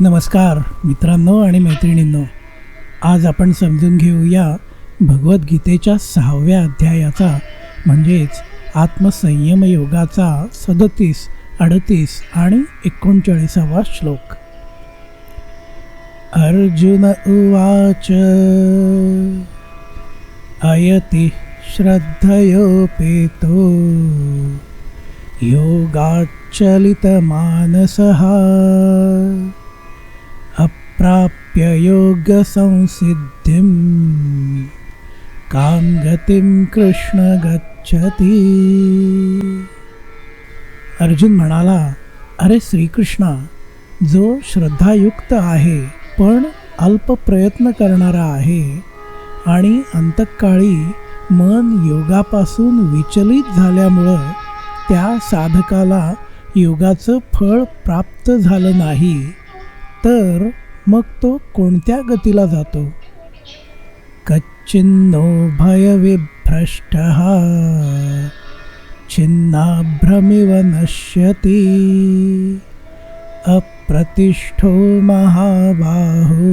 नमस्कार मित्रांनो आणि मैत्रिणींनो. आज आपण समजून घेऊया भगवद्गीतेच्या सहाव्या अध्यायाचा म्हणजेच आत्मसंयम योगाचा सदतीस अडतीस आणि एकोणचाळीसावा श्लोक. अर्जुन उवाच अयति श्रद्धयोपेतो योगाच्चलितमानसः प्राप्य योगसंसिद्धिं। कां गतिं कृष्ण गच्छति। अर्जुन म्हणाला अरे श्रीकृष्णा जो श्रद्धायुक्त आहे पण अल्प प्रयत्न करणारा आहे आणि अंतकाळी मन योगापासून विचलित झाल्यामुळं त्या साधकाला योगाचं फळ प्राप्त झालं नाही तर मग तो कोणत्या गतीला जातो? कच्चिन्नो भयविभ्रष्ट छिन्नाभ्रमिव नश्यति। अप्रतिष्ठो महाबाहो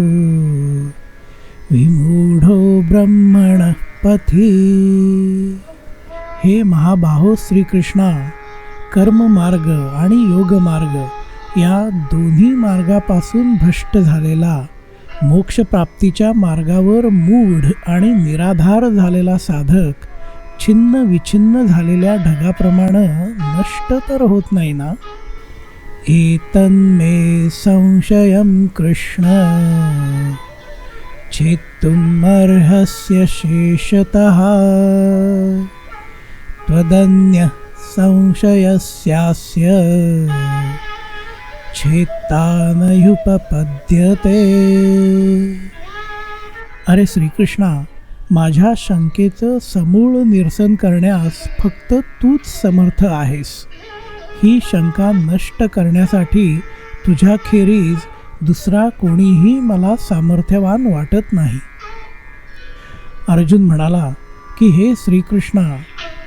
विमूढो ब्रह्मण पथी। हे महाबाहो श्रीकृष्णा कर्ममार्ग आणि योगमार्ग या दोन्ही मार्गापासून भ्रष्ट झालेला मोक्षप्राप्तीच्या मार्गावर मूढ आणि निराधार झालेला साधक छिन्न विछिन्न झालेल्या ढगाप्रमाणे नष्ट तर होत नाही ना? एतन्मे संशयं कृष्ण। छेत्तुमर्हस्य शेषतः। त्वदन्यः संशयस्यास्य। छेत्तानयुपपद्यते अरे श्रीकृष्णा माझ्या शंकेचं समूळ निरसन करण्यास फक्त तूच समर्थ आहेस. ही शंका नष्ट करण्यासाठी तुझ्याखेरीज दुसरा कोणीही मला सामर्थ्यवान वाटत नाही. अर्जुन म्हणाला की हे श्रीकृष्णा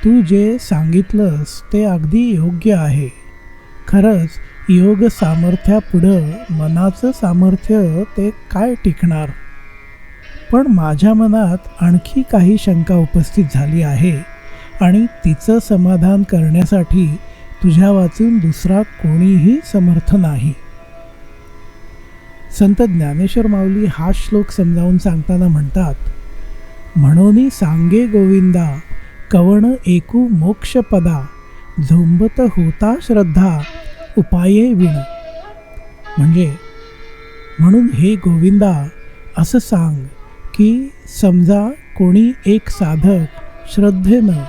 तू जे सांगितलंस ते अगदी योग्य आहे. खरंच योग सामर्थ्यापुढं मनाचं सामर्थ्य ते काय टिकणार? पण माझ्या मनात आणखी काही शंका उपस्थित झाली आहे आणि तिचं समाधान करण्यासाठी तुझ्या वाचून दुसरा कोणीही समर्थ नाही. संत ज्ञानेश्वर माऊली हा श्लोक समजावून सांगताना म्हणतात म्हणून सांगे गोविंदा कवण एकू मोक्षपदा झोंबत होता श्रद्धा उपाये विण. म्हणजे म्हणून हे गोविंदा असं सांग की समजा कोणी एक साधक श्रद्धेनं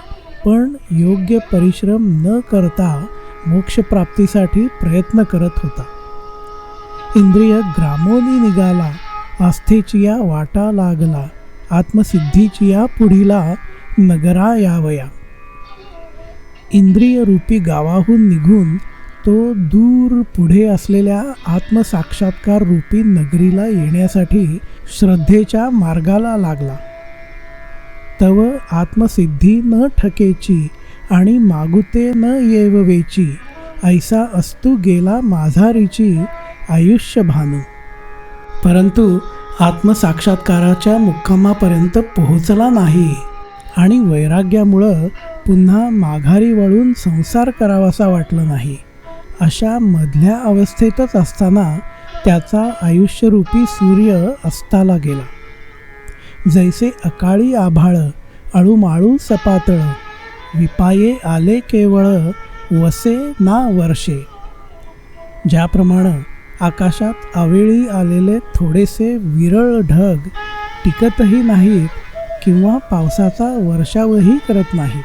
पण योग्य परिश्रम न करता मोक्षप्राप्तीसाठी प्रयत्न करत होता. इंद्रिय ग्रामोनी निघाला आस्थेची या वाटा लागला आत्मसिद्धीची या पुढीला नगरा यावया इंद्रिय रूपी गावाहून निघून तो दूर पुढे असलेल्या आत्मसाक्षात्कार रूपी नगरीला येण्यासाठी श्रद्धेच्या मार्गाला लागला. तव आत्मसिद्धी न ठकेची आणि मागुते न येववेची ऐसा अस्तू गेला माझारीची आयुष्य भानू परंतु आत्मसाक्षात्काराच्या मुक्कामापर्यंत पोहोचला नाही आणि वैराग्यामुळं पुन्हा माघारी वळून संसार करावासा वाटलं नाही. अशा मधल्या अवस्थेतच असताना त्याचा आयुष्यरूपी सूर्य अस्ताला गेला. जैसे अकाळी आभाळ अळूमाळू सपातळ विपाये आले केवळ वसे ना वर्षे. ज्याप्रमाणे आकाशात अवेळी आलेले थोडेसे विरळ ढग टिकतही नाहीत किंवा पावसाचा वर्षावही करत नाहीत.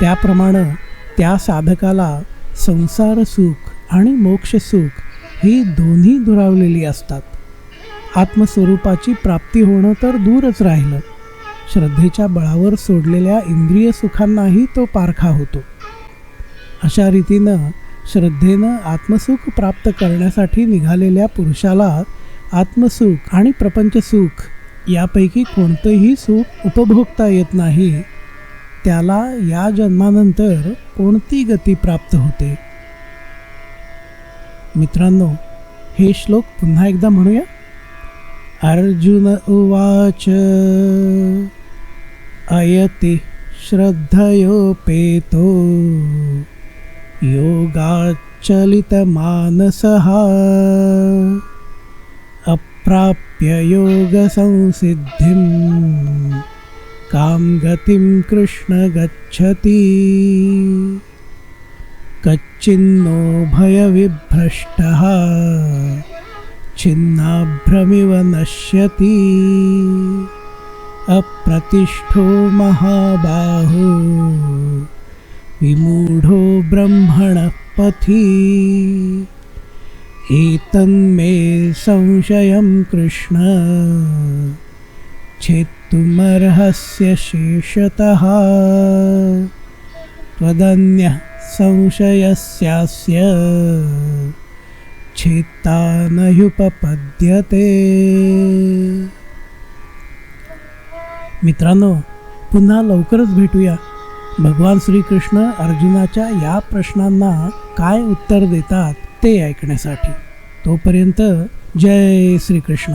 त्याप्रमाणे त्या साधकाला संसार सुख आणि मोक्ष सुख ही दोन्ही दुरावलेली असतात. आत्मस्वरूपाची प्राप्ती होणं तर दूरच राहिलं. श्रद्धेच्या बळावर सोडलेल्या इंद्रिय सुखांनाही तो पारखा होतो. अशा रीतीनं श्रद्धेनं आत्मसुख प्राप्त करण्यासाठी निघालेल्या पुरुषाला आत्मसुख आणि प्रपंचसुख यापैकी कोणतंही सुख उपभोगता येत नाही त्याला या जन्मानंतर कोणती गती प्राप्त होते? मित्रांनो हे श्लोक पुन्हा एकदा म्हणूया. अर्जुन उवाच अयति श्रद्धयोपेतो योगाच्चलितमानसः अप्राप्य योगसंसिद्धिं कां गतिं कृष्ण गच्छति? कच्चिन्नो भयविभ्रष्टः छिन्नाभ्रमिव नश्यति। अप्रतिष्ठो महाबाहो विमूढो ब्रह्मणः पथि। एतन्मे संशयं कृष्ण। छेत्तुमर्हस्य शेषतः। त्वदन्यः संशयस्यास्य छेत्ता न ह्युपपद्यते मित्रांनो पुन्हा लवकरच भेटूया. भगवान श्रीकृष्ण अर्जुनाच्या या प्रश्नांना काय उत्तर देतात ते ऐकण्यासाठी. तोपर्यंत जय श्रीकृष्ण.